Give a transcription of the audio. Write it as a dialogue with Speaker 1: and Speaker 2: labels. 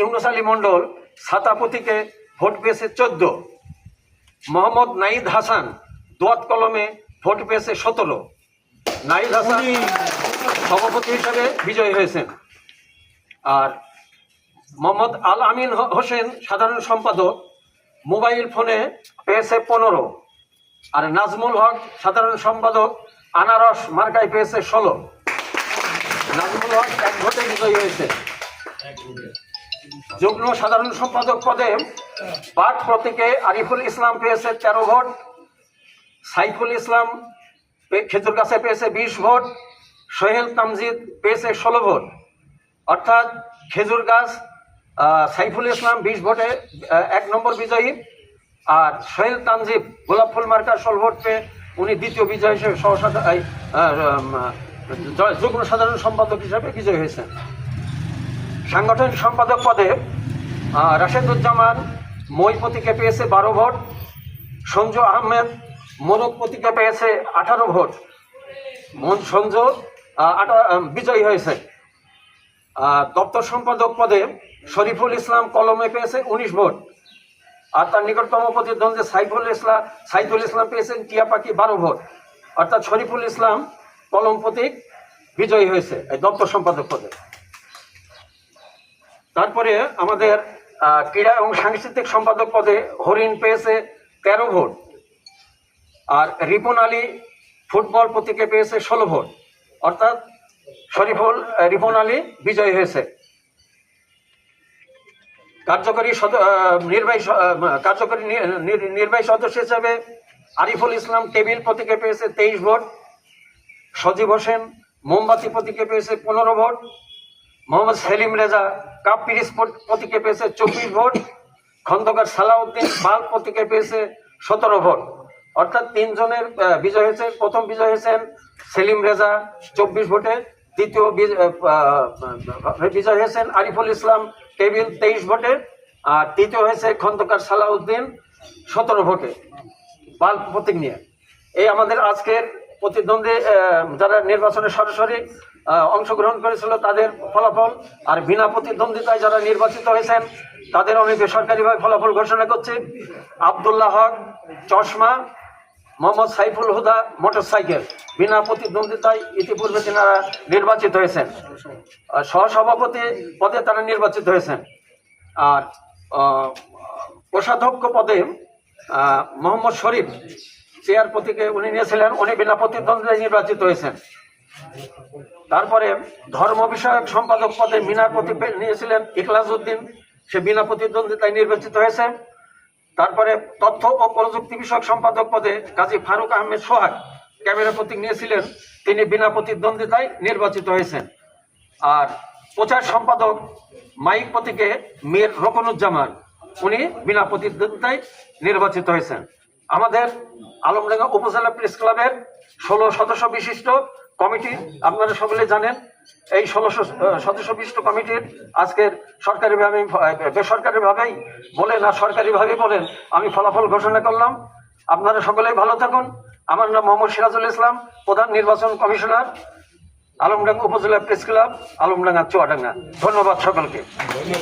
Speaker 1: ইউনুস আলী মণ্ডল ছাতাপতিকে ভোট পেয়েছে চোদ্দ। মোহাম্মদ নাইদ হাসান দোয়াত কলমে ভোট পেয়েছে সতেরো। নাইদ হাসান সভাপতি হিসেবে বিজয়ী হয়েছেন। আর মোহাম্মদ আল আমিন হোসেন সাধারণ সম্পাদক মোবাইল ফোনে পেয়েছে পনেরো। আর নাজমুল হক সাধারণ সম্পাদক আনারস মার্কায় পেয়েছে ষোলো। নাজমুল হক এক ভোটে বিজয়ী হয়েছে। যুগ্ম সাধারণ সম্পাদক পদে পাট প্রতীকে আরিফুল ইসলাম পেয়েছে তেরো ভোট সাইফুল ইসলাম খেজুর গাছে পেয়েছে বিশ ভোট সোহেল তামজিদ পেয়েছে ষোলো ভোট। অর্থাৎ খেজুর গাছ সাইফুল ইসলাম বিশ ভোটে এক নম্বর বিজয়ী আর সোহেল তানজিব গোলাপ ফুল মার্কার ষোলো ভোট পেয়ে উনি দ্বিতীয় বিজয় হিসেবে সহসাধ এই, আহ, উম, জ- যুগ্ম সাধারণ সম্পাদক হিসেবে বিজয়ী হয়েছেন। সাংগঠনিক সম্পাদক পদে রাশেদুজ্জামান মই প্রতীকে পেয়েছে বারো ভোট, সঞ্জু আহমেদ মোরক প্রতীকে পেয়েছে আঠারো ভোট। মন সঞ্জু বিজয়ী হয়েছে। দপ্তর সম্পাদক পদে শরীফুল ইসলাম কলমে পেয়েছে উনিশ ভোট। আর তার নিকটতম প্রতিদ্বন্দ্বী সাইফুল ইসলাম সাইদুল ইসলাম পেয়েছেন টিয়া পাখি বারো ভোট। অর্থাৎ শরীফুল ইসলাম কলম প্রতীক বিজয়ী হয়েছে এই দপ্তর সম্পাদক পদে। তারপরে আমাদের ক্রীড়া এবং সাংস্কৃতিক সম্পাদক পদে হরিণ পেয়েছে তেরো ভোট। আর রিপন আলী ফুটবল প্রতীকে পেয়েছে ষোলো ভোট। অর্থাৎ শরীফুল রিপন আলী বিজয়ী হয়েছে। কার্যকরী নির্বাহী কার্যকরী নির্বাহী সদস্য হিসেবে আরিফুল ইসলাম টেবিল প্রতীকে পেয়েছে তেইশ ভোট। সজীব হোসেন মোমবাতি প্রতীকে পেয়েছে পনেরো ভোট। মোহাম্মদ সেলিম রেজা কাপ পিরিস প্রতীকে পেয়েছে চব্বিশ ভোট, খন্দকার সালাউদ্দিন বাল প্রতীকে পেয়েছে সতেরো ভোট। অর্থাৎ তিনজনের বিজয় হয়েছে, প্রথম বিজয় হয়েছেন সেলিম রেজা চব্বিশ ভোটে, দ্বিতীয় বিজয় হয়েছেন আরিফুল ইসলাম টেবিল তেইশ ভোটে, আর তৃতীয় হয়েছে খন্দকার সালাউদ্দিন সতেরো ভোটে, বাল প্রতীক নিয়ে। এই আমাদের আজকের প্রতিদ্বন্দ্বী যারা নির্বাচনে সরাসরি অংশগ্রহণ করেছিল তাদের ফলাফল আর বিনা প্রতিদ্বন্দ্বিতায় যারা নির্বাচিত হয়েছেন, তাদের আমি বেসরকারিভাবে ফলাফল ঘোষণা করছি। আবদুল্লাহ হক, চশমা, মোহাম্মদ সাইফুল হুদা, মোটরসাইকেল। বিনা প্রতিদ্বন্দ্বিতায় ইতিপূর্বে তেনারা নির্বাচিত হয়েছেন। সহসভাপতি পদে তারা নির্বাচিত হয়েছেন। আর কোষাধ্যক্ষ পদে মোহাম্মদ শরীফ চেয়ার প্রতীকে উনি নিয়েছিলেন, উনি বিনা প্রতিদ্বন্দ্বিতায় নির্বাচিত হয়েছেন। তারপরে ধর্ম বিষয়ক সম্পাদক পদে মিনার প্রতীক নিয়েছিলেন ইখলাস উদ্দিন সে বিনা প্রতিদ্বন্দ্বিতায় নির্বাচিত হয়েছে। তারপরে তথ্য ও প্রযুক্তি বিষয়ক সম্পাদক পদে কাজী ফারুক আহমেদ সোহাগ ক্যামেরা প্রতীক নিয়েছিলেন। তিনি বিনা প্রতিদ্বন্দ্বিতায় নির্বাচিত হয়েছেন। আর প্রচার সম্পাদক মাইক প্রতীকে মীর রকনুজ্জামান, উনি বিনা প্রতিদ্বন্দ্বিতায় নির্বাচিত হয়েছেন। আমাদের আলমডাঙ্গা উপজেলা প্রেস ক্লাবের ষোলো সদস্য বিশিষ্ট কমিটি, আপনারা সকলে জানেন, এই ষোলোশো সদস্য বিশিষ্ট কমিটির আজকের সরকারিভাবে বেসরকারিভাবেই বলেন আর সরকারিভাবে বলেন, আমি ফলাফল ঘোষণা করলাম। আপনারা সকলেই ভালো থাকুন। আমার নাম মোহাম্মদ সিরাজুল ইসলাম, প্রধান নির্বাচন কমিশনার, আলমডাঙ্গা উপজেলা প্রেস ক্লাব, আলমডাঙ্গা, চুয়াডাঙ্গা। ধন্যবাদ সকলকে।